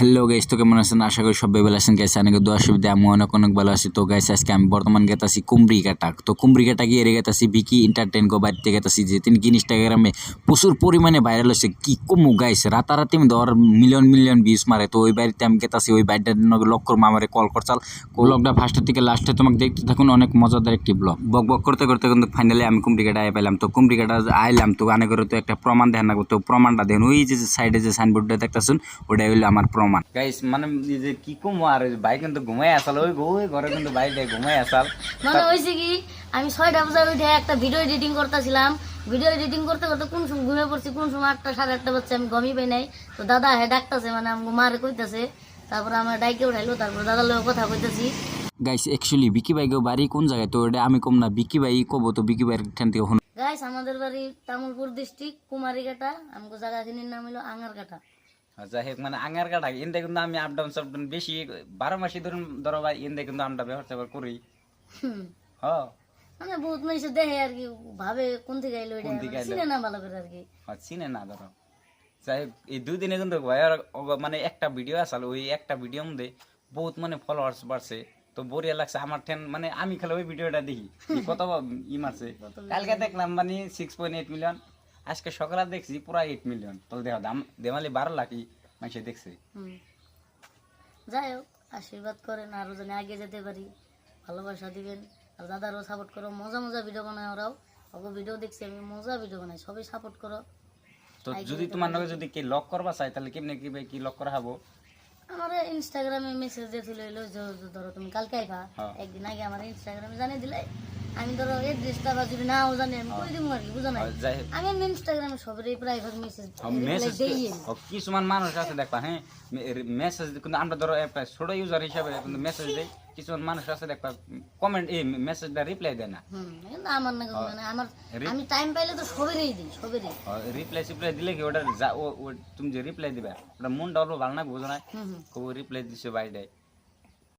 Hello guys তো কেমন আছেন? আশা করি সবাই ভালো আছেন গাইস অনেক দোয়া সুবিধা আমি অনেক অনেক ভালো আছি। তো গাইস আজকে আমি বর্তমান গেতাছি কুমড়িকাটা তো কুমড়িকাটা গিয়ে রে গেতাছি বিকি এন্টারটেন গো বাড়িতে গেতাছি। যে তিনি ইনস্টাগ্রামে প্রচুর পরিমাণে ভাইরাল হচ্ছে কি কমু গাইস রাতারাতি ধর মিলিয়ন মিলিয়ন ভিউজ মারে। তো, ওই বাড়িতে আমি গেতাছি, ওই বাড়িটার লক করব আমার কল করছাল ব্লগটা ফার্স্টের থেকে লাস্টে তোমাকে দেখতে থাকুন, অনেক মজাদার একটি ব্লগ বক বক করতে করতে কিন্তু ফাইনালি আমি কুমড়িকাটা আয় পেলাম তো কুমড়িকাটা আইলাম, তো, আনে করে তো একটা প্রমাণ দেন না তো, প্রমাণটা দেন। ওই যে সাইডে যে সাইনবোর্ডটা দেখতেছুন ওটাই হইল আমার প্রমাণ। গাইস মানে এই যে কি কমু আর ভাই কিন্তু ঘুমাই আসাল ওই ওই ঘরে কিন্তু বাইরে ঘুমাই আসাল। মানে হয়েছে কি? আমি ছয়টা বাজার উঠে একটা ভিডিও এডিটিং করতেছিলাম। ভিডিও এডিটিং করতে করতে কোন সময় ঘুমিয়ে পড়ছি? কোন সময় আটটা সাড়ে আটটা বাচ্চা আমি গমই পাই নাই। তো দাদা হ্যাঁ ডাকতেছে মানে আমি মারে কইতাছে। তারপরে আমার ডাইকে উঠাইলো তারপর দাদার লোক কথা কইতাছি। গাইস অ্যাকচুয়ালি বিকি ভাই বাড়ি কোন জায়গায়? তো এটা আমি কম না বিকি ভাই কব তো বিকি ভাইয়ের ঠেন থেকে গাইস আমাদের বাড়ি তামুলপুর ডিস্ট্রিক্ট কুমারীঘাটা। আমাকে জায়গাখিনির নাম হলো আঙ্গারঘাটা যাই হোক মানে আঙার কাটা এনতে কিন্তু আমি আপ ডাউন সাপ ডাউন বেশি বারো মাসে ধরুন ধরো ভাই এনতে কিন্তু আমরা ব্যবহার ট্যাবহার করি হ। মানে বহুত মানুষ দেখে আর কি ভাবে কোন থেকে আইলো এটা চিনে না ভালো করে আর কি। চিনে না ধরো। যাই হোক এই দুই দিনে কিন্তু অগ- মানে একটা ভিডিও আসাল ওই একটা ভিডিও মধ্যে বহুত মানে ফলোয়ার্স বাড়ছে। তো বড়িয়া লাগছে আমার ঠেন মানে আমি খালি ওই ভিডিওটা দেখি কত ই মারছে। কালকে দেখলাম মানে সিক্স পয়েন্ট এইট মিলিয়ন আজকে সকালে দেখছি পুরা এইট মিলিয়ন তো দেখো দাম দেমালি বারো লাখই মানুষে দেখছে। যাই হোক আশীর্বাদ করেন আরও যেন আগে যেতে পারি। ভালোবাসা দিবেন আর দাদারও সাপোর্ট করো। মজা মজা ভিডিও বানায় ওরাও। ওকে ভিডিও দেখছি আমি মজা ভিডিও বানাই সবাই সাপোর্ট করো। তো যদি তোমার লগে যদি কি লক করবা চাই তাহলে কেমনে কি কি লক করা হব? আমার ইনস্টাগ্রামে মেসেজ দিয়ে তুলে এলো ধরো তুমি কালকে আইবা। হ্যাঁ। একদিন আগে আমার ইনস্টাগ্রামে জানিয়ে দিলে আমি ধরো এড্রেসটা বা যদি নাও জানি আমি কই দিব আর কি বুঝো নাই? আমি ইনস্টাগ্রামে সবারই প্রাইভেট মেসেজ মেসেজ দেই কিছুমান মানুষ আছে দেখবা হ্যাঁ মেসেজ কিন্তু আমরা ধরো একটা ছোট ইউজার হিসাবে কিন্তু মেসেজ দেই। কিছুমান মানুষ আছে দেখবা কমেন্ট এই মেসেজটা রিপ্লাই দেয় না। কিন্তু আমার না মানে আমার আমি টাইম পাইলে তো সবেরই দিই সবেরই। রিপ্লাই সিপ্লাই দিলে কি ওটা ও ও- তুমি যে রিপ্লাই দিবা ওটা মনটা অল্প ভালো না বুঝো না কবু রিপ্লাই দিছে বাইরে